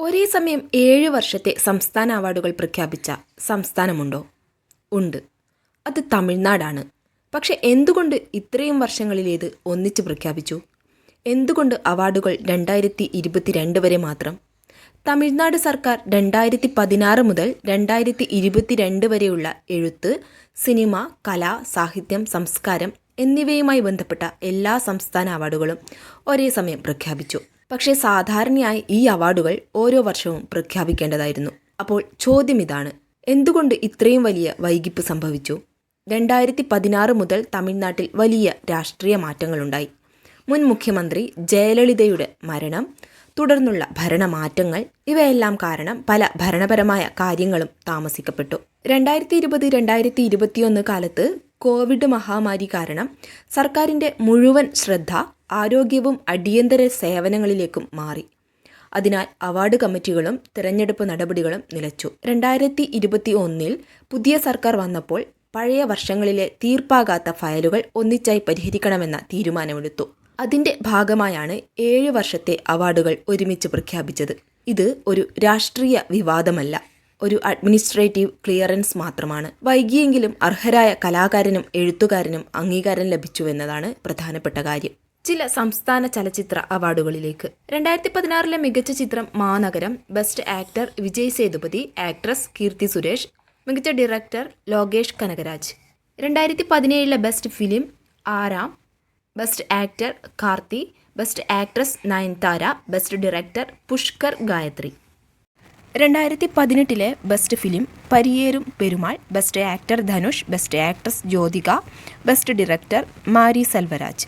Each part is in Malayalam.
ഒരേ സമയം ഏഴ് വർഷത്തെ സംസ്ഥാന അവാർഡുകൾ പ്രഖ്യാപിച്ച സംസ്ഥാനമുണ്ടോ? ഉണ്ട്. അത് തമിഴ്നാടാണ്. പക്ഷെ എന്തുകൊണ്ട് ഇത്രയും വർഷങ്ങളിലേത് ഒന്നിച്ച് പ്രഖ്യാപിച്ചു? എന്തുകൊണ്ട് അവാർഡുകൾ രണ്ടായിരത്തി ഇരുപത്തിരണ്ട് വരെ മാത്രം? തമിഴ്നാട് സർക്കാർ രണ്ടായിരത്തി പതിനാറ് മുതൽ രണ്ടായിരത്തി ഇരുപത്തിരണ്ട് വരെയുള്ള എഴുത്ത് സിനിമ കല സാഹിത്യം സംസ്കാരം എന്നിവയുമായി ബന്ധപ്പെട്ട എല്ലാ സംസ്ഥാന അവാർഡുകളും ഒരേ സമയം പ്രഖ്യാപിച്ചു. പക്ഷേ സാധാരണയായി ഈ അവാർഡുകൾ ഓരോ വർഷവും പ്രഖ്യാപിക്കേണ്ടതായിരുന്നു. അപ്പോൾ ചോദ്യം ഇതാണ് എന്തുകൊണ്ട് ഇത്രയും വലിയ വൈകിപ്പ് സംഭവിച്ചു? രണ്ടായിരത്തി പതിനാറ് മുതൽ തമിഴ്നാട്ടിൽ വലിയ രാഷ്ട്രീയ മാറ്റങ്ങളുണ്ടായി. മുൻ മുഖ്യമന്ത്രി ജയലളിതയുടെ മരണം തുടർന്നുള്ള ഭരണമാറ്റങ്ങൾ ഇവയെല്ലാം കാരണം പല ഭരണപരമായ കാര്യങ്ങളും താമസിക്കപ്പെട്ടു. രണ്ടായിരത്തി ഇരുപത് രണ്ടായിരത്തി ഇരുപത്തിയൊന്ന് കാലത്ത് കോവിഡ് മഹാമാരി കാരണം സർക്കാരിന്റെ മുഴുവൻ ശ്രദ്ധ ആരോഗ്യവും അടിയന്തര സേവനങ്ങളിലേക്കും മാറി. അതിനാൽ അവാർഡ് കമ്മിറ്റികളും തിരഞ്ഞെടുപ്പ് നടപടികളും നിലച്ചു. രണ്ടായിരത്തി ഇരുപത്തി ഒന്നിൽ പുതിയ സർക്കാർ വന്നപ്പോൾ പഴയ വർഷങ്ങളിലെ തീർപ്പാകാത്ത ഫയലുകൾ ഒന്നിച്ചായി പരിഹരിക്കണമെന്ന തീരുമാനമെടുത്തു. അതിന്റെ ഭാഗമായാണ് ഏഴ് വർഷത്തെ അവാർഡുകൾ ഒരുമിച്ച് പ്രഖ്യാപിച്ചത്. ഇത് ഒരു രാഷ്ട്രീയ വിവാദമല്ല ഒരു അഡ്മിനിസ്ട്രേറ്റീവ് ക്ലിയറൻസ് മാത്രമാണ്. വൈകിയെങ്കിലും അർഹരായ കലാകാരനും എഴുത്തുകാരനും അംഗീകാരം ലഭിച്ചുവെന്നതാണ് പ്രധാനപ്പെട്ട കാര്യം. ചില സംസ്ഥാന ചലച്ചിത്ര അവാർഡുകളിലേക്ക്. രണ്ടായിരത്തി പതിനാറിലെ മികച്ച ചിത്രം Maanagaram best actor Vijay Sethupathi actress Keerthy Suresh മികച്ച ഡയറക്ടർ ലോകേഷ് കനകരാജ്. രണ്ടായിരത്തി പതിനേഴിലെ best film Aramm best actor Karthi best actress Nayanthara best director Pushkar Gayathri. രണ്ടായിരത്തി പതിനെട്ടിലെ best film Pariyerum Perumal best actor Dhanush best actress Jyothika best director Mari Selvaraj.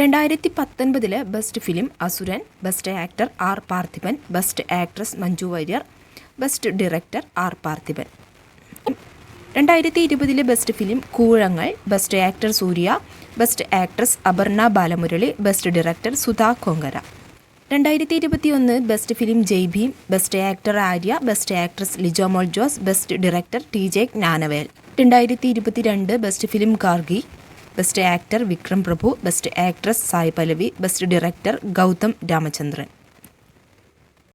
രണ്ടായിരത്തി പത്തൊൻപതിലെ best film Asuran best actor R Parthiban best actress Manju Warrier best director R Parthiban. രണ്ടായിരത്തി ഇരുപതിലെ best film Koozhangal best actor Suriya best actress Aparna Balamurali best director Sudha Kongara. രണ്ടായിരത്തി ഇരുപത്തിയൊന്ന് best film Jai Bhim best actor Arya best actress Lijomol Jose best director T J Gnanavel. രണ്ടായിരത്തി ഇരുപത്തിരണ്ട് best film Gargi best actor Vikram Prabhu best actress Sai Pallavi best director Gautham Ramachandran